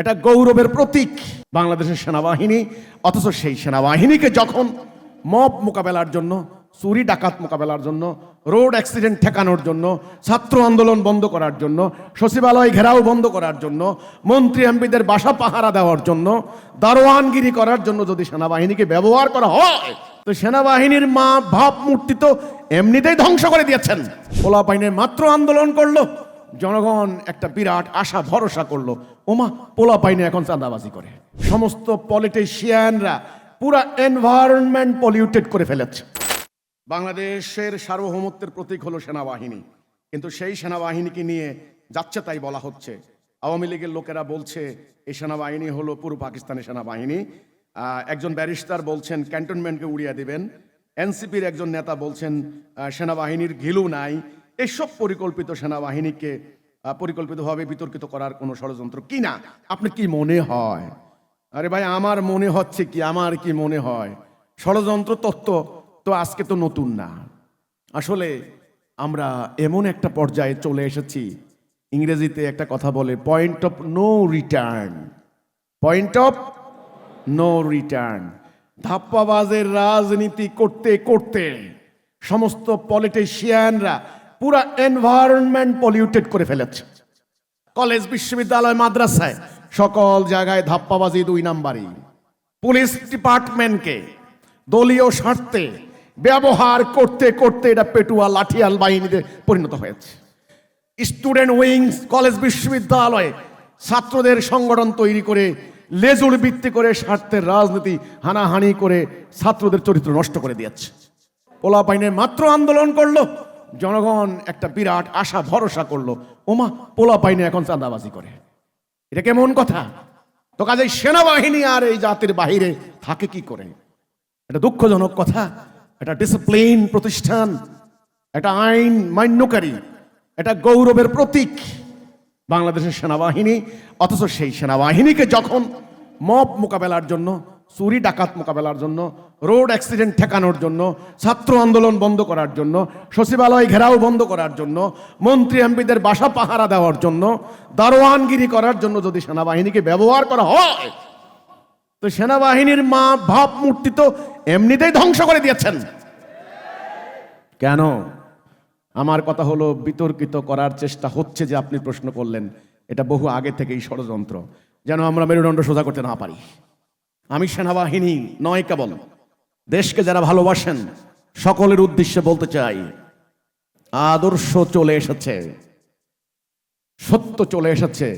এটা গৌরবের প্রতীক বাংলাদেশের সেনাবাহিনী, অথচ সেই সেনাবাহিনীকে যখন মব মোকাবেলার জন্য, চুরি ডাকাত মোকাবেলার জন্য, রোড অ্যাক্সিডেন্ট ঠেকানোর জন্য, ছাত্র আন্দোলন বন্ধ করার জন্য, সচিবালয় ঘেরাও বন্ধ করার জন্য, মন্ত্রী এমপিদের বাসা পাহারা দেওয়ার জন্য, দারোয়ানগিরি করার জন্য যদি সেনাবাহিনীকে ব্যবহার করা হয়, তো সেনাবাহিনীর মা ভাবমূর্তি তো এমনিতেই ধ্বংস করে দিয়েছেন। পোলাপাইনের মাত্র আন্দোলন করল জনগণ একটা বিরাট আশা, ভরসা করল। ওমা, পোলা পাইনে এখন চাঁদাবাজি করে। সমস্ত পলিটিশিয়ানরা পুরা এনভায়রনমেন্ট পলিউটেড করে ফেলেছে। বাংলাদেশের সার্বভৌমত্বের প্রতীক হলো সেনাবাহিনী। কিন্তু সেই সেনাবাহিনীকে নিয়ে যাচ্ছে তাই বলা হচ্ছে। আওয়ামী লীগের লোকেরা বলছে, এই সেনাবাহিনী হলো পূর্ব পাকিস্তানের সেনাবাহিনী। একজন ব্যারিস্টার বলছেন, ক্যান্টনমেন্টকে উড়িয়ে দিবেন। এনসিপির একজন নেতা বলছেন সেনাবাহিনীর ঘিলু নাই। এসব পরিকল্পিত সেনাবাহিনীকে পরিকল্পিতভাবে বিতর্কিত করার কোনো ষড়যন্ত্র কি না? আপনি কি মনে হয়? আরে ভাই, আমার মনে হচ্ছে কি, আমার কি মনে হয়? ষড়যন্ত্র তত্ত্ব তো আজকে তো নতুন না। আসলে আমরা এমন একটা পর্যায়ে চলে এসেছি, ইংরেজিতে একটা কথা বলে point of no return point of no return ধাপ্পাবাজের রাজনীতি করতে করতে সমস্ত পলিটিশিয়ানরা পুরা এনভায়রনমেন্ট পলিউটেড করে ফেলেছে। কলেজ, বিশ্ববিদ্যালয়, মাদ্রাসায় সকল জায়গায় ধাপ্পাবাজি দুই নাম্বারই। পুলিশ ডিপার্টমেন্টকে দলীয় স্বার্থে ব্যবহার করতে করতে এটা পেটুয়া, লাঠিয়াল বাহিনীতে পরিণত হয়েছে। স্টুডেন্ট উইংস, কলেজ, বিশ্ববিদ্যালয়ে ছাত্রদের সংগঠন তৈরি করে লেজুর ভিত্তি করে স্বার্থের রাজনীতি হানাহানি করে ছাত্রদের চরিত্র নষ্ট করে দিয়েছে। পোলা পাইনের মাত্র আন্দোলন করল। জনগণ একটা বিরাট আশা, ভরসা করল। ওমা, পোলা পাইনি এখন চাঁদাবাজি করে। এটা কেমন কথা? তো কাজে সেনাবাহিনী আর এই জাতির বাহিরে থাকে কি করে? এটা দুঃখজনক কথা। এটা ডিসিপ্লিন প্রতিষ্ঠান। এটা আইন মান্যকারী। এটা গৌরবের প্রতীক বাংলাদেশের সেনাবাহিনী। অথচ সেই সেনাবাহিনীকে যখন মব মোকাবেলার জন্য চুরি ডাকাত মোকাবেলার জন্য, রোড অ্যাক্সিডেন্ট ঠেকানোর জন্য, ছাত্র আন্দোলন বন্ধ করার জন্য, সচিবালয় ঘেরাও বন্ধ করার জন্য, মন্ত্রী এমপিদের বাসা পাহারা দেওয়ার জন্য, দারোয়ানগিরি করার জন্য যদি সেনাবাহিনীকে ব্যবহার করা হয়, তো সেনাবাহিনীর মা ভাবমূর্তি তো এমনিতেই ধ্বংস করে দিয়েছেন। কেন? আমার কথা হলো, বিতর্কিত করার চেষ্টা হচ্ছে যে আপনি প্রশ্ন করলেন, এটা বহু আগে থেকেই ষড়যন্ত্র, যেন আমরা মেরুদণ্ড সোজা করতে না পারি। আমি সেনাবাহিনী নয় কেবল। দেশকে যারা ভালোবাসেন, সকলের উদ্দেশ্যে বলতে চাই, আদর্শ চলে এসেছে। সত্য চলে এসেছে।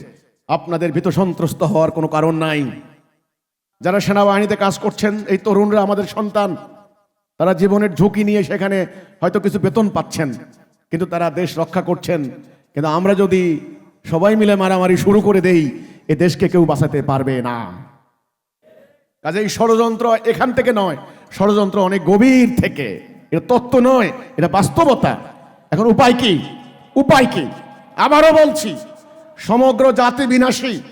আপনাদের ভীত সন্ত্রস্ত হওয়ার কোনো কারণ নাই। যারা সেনাবাহিনীতে কাজ করছেন, এই তরুণরা আমাদের সন্তান। তারা জীবনের ঝুঁকি নিয়ে সেখানে হয়তো কিছু বেতন পাচ্ছেন, কিন্তু তারা দেশ রক্ষা করছেন। কিন্তু আমরা যদি সবাই মিলে মারামারি শুরু করে দেই, এ দেশকে কেউ বাঁচাতে পারবে না। কাজে এই ষড়যন্ত্র এখান থেকে নয়, ষড়যন্ত্র অনেক গভীর থেকে। এটা তত্ত্ব নয়, এটা বাস্তবতা। এখন উপায় কি? উপায় কি? আবারও বলছি, সমগ্র জাতি বিনাশী,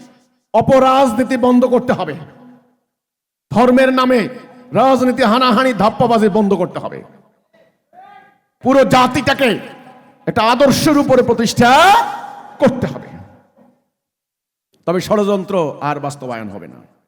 অপরাজনীতি বন্ধ করতে হবে। ধর্মের নামে রাজনীতি হানাহানি, ধাপ্পাবাজি বন্ধ করতে হবে। পুরো জাতিটাকে একটা আদর্শের উপরে প্রতিষ্ঠা করতে হবে। তবে ষড়যন্ত্র আর বাস্তবায়ন হবে না।